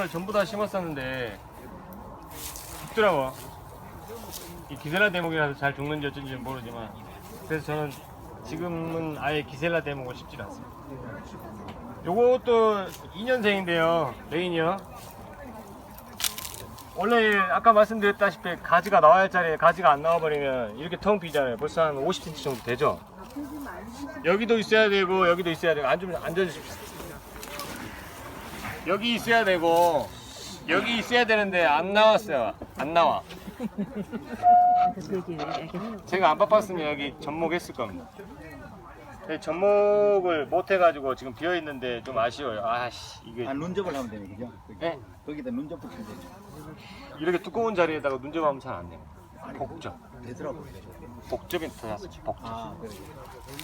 거를 전부 다 심었었는데 죽더라고. 이 기셀라 대목이라서 잘 죽는지 어쩐지 모르지만 그래서 저는 지금은 아예 기셀라 대목을 심지 않습니다. 요것도 2년생인데요. 레인이요. 원래 아까 말씀드렸다시피 가지가 나와야 할 자리에 가지가 안 나와버리면 이렇게 텅 비잖아요. 벌써 한 50cm 정도 되죠. 여기도 있어야 되고 여기도 있어야 되고 앉으면 앉아주십시오. 여기 있어야 되고 여기 있어야 되는데 안 나왔어요. 안 나와. 제가 안 바빴으면 여기 접목했을 겁니다. 근데 접목을 못 해가지고 지금 비어 있는데 좀 아쉬워요. 아씨 이게 아 눈접을 하면 되네 그죠? 네? 거기다 눈접 붙이면 되죠 이렇게 두꺼운 자리에다가 눈접하면 잘 안 돼요. 복접. 되더라고요 복접이 더 낫죠. 복접. 아 그래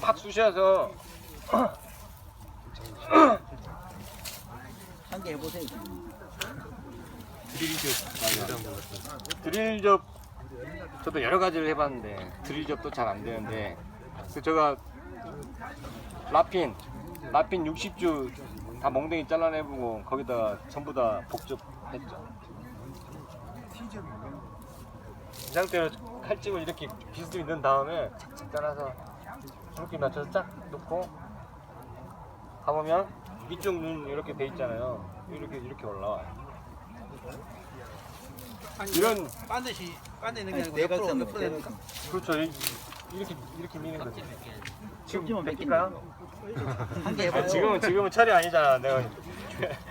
팍 쑤셔서 한개 해보세요 지금 드릴접 저도 여러 가지를 해봤는데 드릴접도 잘 안 되는데 제가 라핀 라핀 60주 다 몽둥이 잘라내보고 거기다가 전부 다 복접했죠. 이 상태로 칼집을 이렇게 비스듬히 넣은 다음에 착착 잘라서 이렇게 맞춰서 쫙 놓고 가보면 위쪽 눈 이렇게 돼 있잖아요. 이렇게 이렇게 올라와요. 이런 반드시 반대는 게 아니, 아니고 내가 옆으로 쓰는 옆으로 됩니까? 그렇죠. 이- 이렇게 이렇게 미는 거죠. 지금 뺏길까요? 한개 아, 해봐요 지금은 지금은 철이 아니잖아. 내가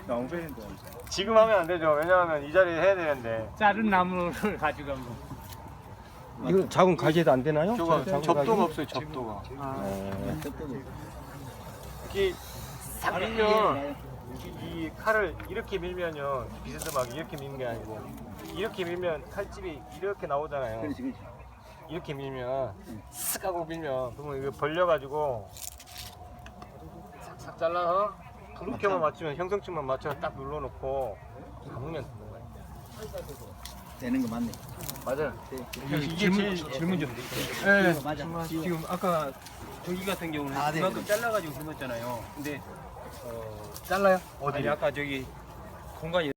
너무 빼는데 지금 하면 안 되죠. 왜냐하면 이 자리에 해야 되는데. 자른 나무를 가지고 이거 작은 가지에도 안 되나요? 저거 작은 접도가 가지? 없어요. 접도가. 어, 이게 싹 밀면 이, 이 칼을 이렇게 밀면요 비스듬하게 이렇게 미는 게 아니고 이렇게 밀면 칼집이 이렇게 나오잖아요. 그렇지 그렇지 이렇게 밀면 쓱 하고 밀면 그러면 이거 벌려가지고 싹싹 잘라서 부름켜만 맞추면 형성층만 맞춰서 딱 눌러놓고 감으면 되는 거예요. 되는 거 맞네 맞아요. 이게 질문, 질문 좀 네. 맞아 지금 아까 저기 같은 경우는 아, 네, 그만큼 네. 잘라가지고 심었잖아요. 근데 어, 잘라요? 아니 아까 저기 공간이